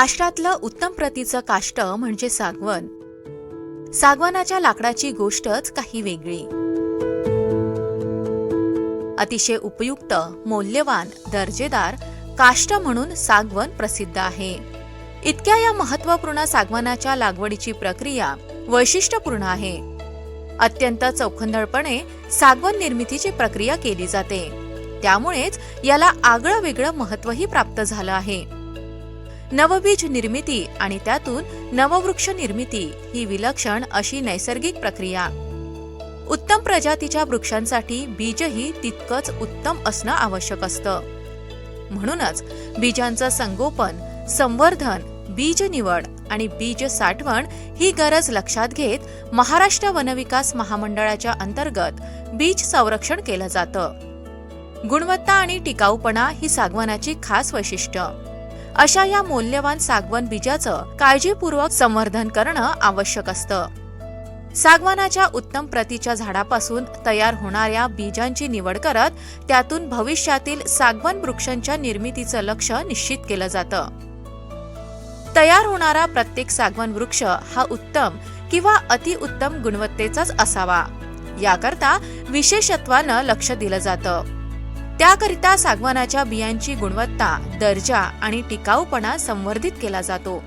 काष्टातलं उत्तम प्रतीचं काष्ट म्हणजे सागवन. सागवानाच्या लाकडाची गोष्टच काही वेगळी. अतिशय उपयुक्त मौल्यवान दर्जेदार काष्ट म्हणून सागवन प्रसिद्ध आहे. इतक्या या महत्त्वपूर्ण सागवानाच्या लागवडीची प्रक्रिया वैशिष्ट्यपूर्ण आहे. अत्यंत चौखंदळपणे सागवन निर्मितीची प्रक्रिया केली जाते. त्यामुळेच याला आगळं वेगळं महत्वही प्राप्त झालं आहे. नवबीज निर्मिती आणि त्यातून नववृक्ष निर्मिती ही विलक्षण अशी नैसर्गिक प्रक्रिया. उत्तम प्रजातीच्या वृक्षांसाठी बीजही तितकंच उत्तम असणं आवश्यक असतं. म्हणूनच बीजांचं संगोपन संवर्धन बीज निवड आणि बीज साठवण ही गरज लक्षात घेत महाराष्ट्र वनविकास महामंडळाच्या अंतर्गत बीज संरक्षण केलं जातं. गुणवत्ता आणि टिकाऊपणा ही सागवानाची खास वैशिष्ट्य. अशा या मौल्यवान सागवन बीजाचं काळजीपूर्वक संवर्धन करणं आवश्यक असतं. सागवानाच्या उत्तम प्रतीच्या झाडापासून तयार होणाऱ्या बीजांची निवड करत त्यातून भविष्यातील सागवन वृक्षांच्या निर्मितीचं लक्ष निश्चित केलं जातं. तयार होणारा प्रत्येक सागवन वृक्ष हा उत्तम किंवा अतिउत्तम गुणवत्तेचाच असावा. याकरता विशेषत्वानं लक्ष दिलं जातं. त्याकरिता सागवानाच्या बियांची गुणवत्ता दर्जा आणि टिकाऊपणा संवर्धित केला जातो.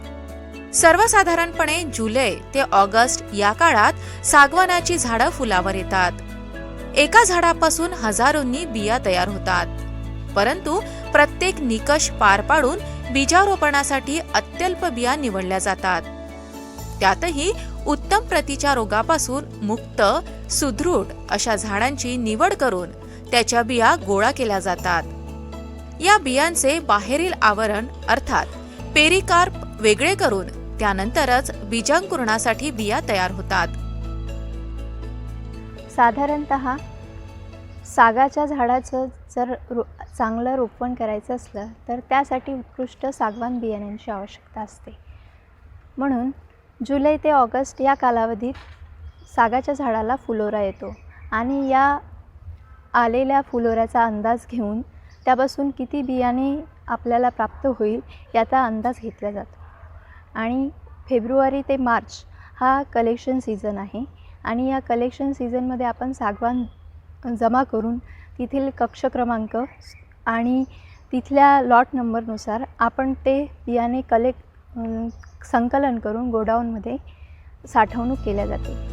सर्वसाधारणपणे जुलै ते ऑगस्ट या काळात सागवानाची झाडं फुलावर येतात. एका झाडापासून हजारोंनी बिया तयार होतात. परंतु प्रत्येक निकष पार पाडून बीजारोपणासाठी अत्यल्प बिया निवडल्या जातात. त्यातही उत्तम प्रतीच्या रोगापासून मुक्त सुदृढ अशा झाडांची निवड करून त्याच्या बिया गोळा केल्या जातात. या बियांचे बाहेरील आवरण अर्थात पेरिकार्प वेगळे करून त्यानंतरच बीजांकुरणासाठी बिया तयार होतात. साधारणत सागाच्या झाडाचं जर रो चांगलं रोपण करायचं असलं तर त्यासाठी उत्कृष्ट सागवान बियाण्यांची आवश्यकता असते. म्हणून जुलै ते ऑगस्ट या कालावधीत सागाच्या झाडाला फुलोरा येतो आणि या आलेल्या फुलोऱ्याचा अंदाज घेऊन त्यापासून किती बियाणे आपल्याला प्राप्त होईल याचा अंदाज घेतला जातो. आणि फेब्रुवारी ते मार्च हा कलेक्शन सीझन आहे आणि या कलेक्शन सीझनमध्ये आपण सागवान जमा करून तेथील कक्ष क्रमांक आणि तिथल्या लॉट नंबरनुसार आपण ते बियाणे कलेक्ट संकलन करून गोडाऊनमध्ये साठवणूक केल्या जाते.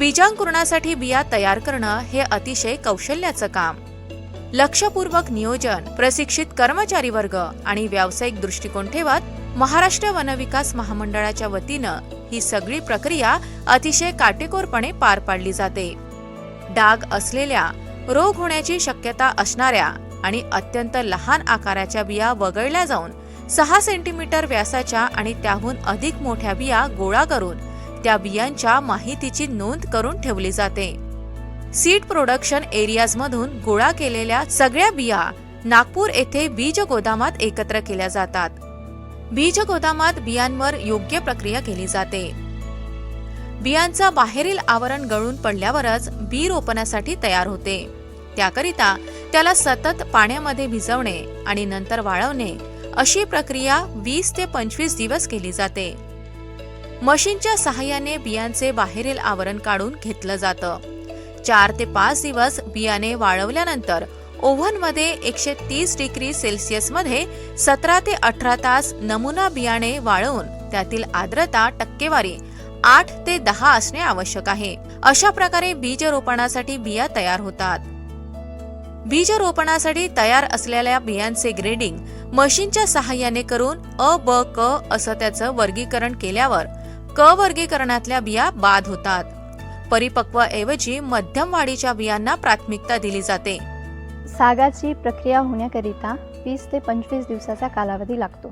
बीजांकुरणासाठी बिया तयार करणं हे अतिशय कौशल्याचं काम. लक्षपूर्वक नियोजन प्रशिक्षित कर्मचारी वर्ग आणि व्यावसायिक दृष्टिकोन ठेवत महाराष्ट्र वनविकास महामंडळाच्या वतीनं ही सगळी प्रक्रिया अतिशय काटेकोरपणे पार पाडली जाते. डाग असलेल्या रोग होण्याची शक्यता असणाऱ्या आणि अत्यंत लहान आकाराच्या बिया वगळल्या जाऊन सहा सेंटीमीटर व्यासाच्या आणि त्याहून अधिक मोठ्या बिया गोळा करून त्या बियांच्या माहितीची नोंद करून ठेवली जाते. सीड प्रोडक्शन एरियाजमधून गोळा केलेल्या सगळ्या बिया नागपूर येथे बीज गोदामात एकत्र केल्या जातात. बीज गोदामात बियांवर योग्य प्रक्रिया केली जाते. बियांचा बाहेरील आवरण गळून पडल्यावरच बी रोपण्यासाठी तयार होते. त्याकरिता त्याला सतत पाण्यामध्ये भिजवणे आणि नंतर वाळवणे अशी प्रक्रिया वीस ते पंचवीस दिवस केली जाते. मशीनच्या सहाय्याने बियांचे बाहेरील आवरण काढून घेतलं जातं. चार ते पाच दिवस बियाणे वाळवल्यानंतर ओव्हनमध्ये एकशे तीस डिग्री सेल्सिअसमध्ये सतरा ते अठरा तास नमुना बियाणे वाळवून त्यातील आर्द्रता टक्केवारी आठ ते दहा असणे आवश्यक आहे. अशा प्रकारे बीज रोपणासाठी बिया तयार होतात. बीज रोपणासाठी तयार असलेल्या बियांचे ग्रेडिंग मशीनच्या सहाय्याने करून अ ब क असं त्याचं वर्गीकरण केल्यावर क वर्गीकरणातल्या बिया बाद होतात. परिपक्व ऐवजी मध्यम वाढीच्या बियांना प्राथमिकता दिली जाते. सागाची प्रक्रिया होण्याकरिता वीस ते पंचवीस दिवसाचा कालावधी लागतो.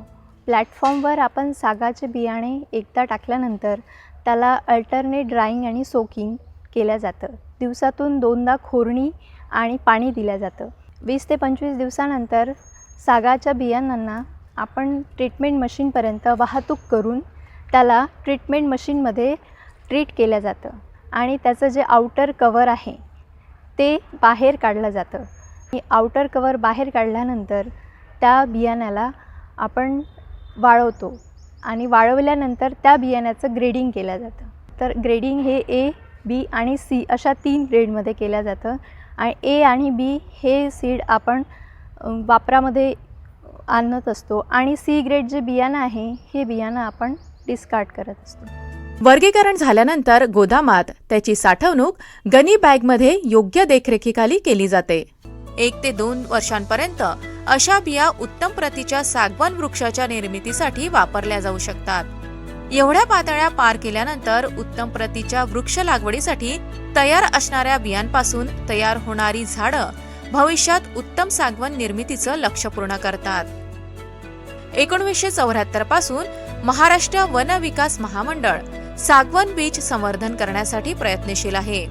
प्लॅटफॉर्मवर आपण सागाचे बियाणे एकदा टाकल्यानंतर त्याला अल्टरनेट ड्राईंग आणि सोकिंग केलं जातं. दिवसातून दोनदा खोरणी आणि पाणी दिलं जातं. वीस ते पंचवीस दिवसानंतर सागाच्या बियाणांना आपण ट्रीटमेंट मशीनपर्यंत वाहतूक करून त्याला ट्रीटमेंट मशीनमध्ये ट्रीट केलं जातं. आणि त्याचं जे आउटर कवर आहे ते बाहेर काढलं जातं. आणि आउटर कवर बाहेर काढल्यानंतर त्या बियाण्याला आपण वाळवतो. आणि वाळवल्यानंतर त्या बियाण्याचं ग्रेडिंग केलं जातं. तर ग्रेडिंग हे ए बी आणि सी अशा तीन ग्रेडमध्ये केलं जातं. आणि ए आणि बी हे सीड आपण वापरामध्ये आणत असतो. आणि सी ग्रेड जे बियाणं आहे हे बियाणं आपण डिस्कार्ड करत असतो. वर्गीकरण झाल्यानंतर गोदामात त्याची साठवणूक गनी बॅगमध्ये योग्य देखरेखीखाली केली जाते. एक ते दोन वर्षांपर्यंत अशा बिया उत्तम प्रतीच्या सागवान वृक्षाच्या निर्मितीसाठी वापरल्या जाऊ शकतात. एवढ्या पातळ्या पार केल्यानंतर उत्तम प्रतीच्या वृक्ष लागवडीसाठी तयार असणाऱ्या बियांपासून तयार होणारी झाडं भविष्यात उत्तम सागवन निर्मितीचं लक्ष पूर्ण करतात. एकोणीसशे चौऱ्याहत्तरपासून महाराष्ट्र वन विकास महामंडळ सागवन बीज संवर्धन करण्यासाठी प्रयत्नशील आहे.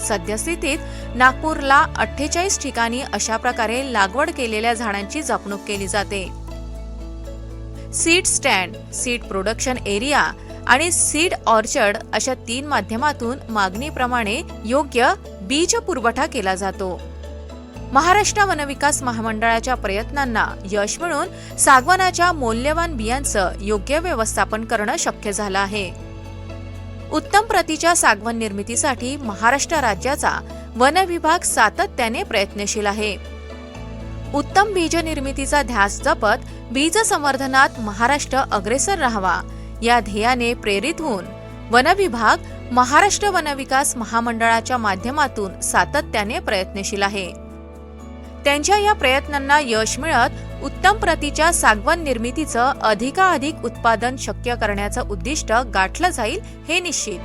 सद्यस्थितीत नागपूरला अठ्ठेचाळीस ठिकाणी अशा प्रकारे लागवड केलेल्या झाडांची जपणूक केली जाते. Seed stand seed production area आणि सीड ऑर्चर्ड अशा तीन माध्यमातून मागणीप्रमाणे योग्य बीज पुरवठा केला जातो. महाराष्ट्र वनविकास महामंडळाच्या प्रयत्नांना यश मिळून सागवानाच्या मौल्यवान बियांचं योग्य व्यवस्थापन करणं शक्य झालं आहे. उत्तम प्रतीच्या सागवन निर्मितीसाठी महाराष्ट्र राज्याचा वन विभाग सातत्याने प्रयत्नशील आहे. उत्तम बीज निर्मितीचा ध्यास जपत बीज संवर्धनात महाराष्ट्र अग्रेसर राहावा या ध्येयाने प्रेरित होऊन वन विभाग महाराष्ट्र वनविकास महामंडळाच्या माध्यमातून सातत्याने प्रयत्नशील आहे. त्यांच्या या प्रयत्नांना यश मिळत उत्तम प्रतीच्या सागवान निर्मितीचं अधिकाधिक उत्पादन शक्य करण्याचं उद्दिष्ट गाठलं जाईल हे निश्चित.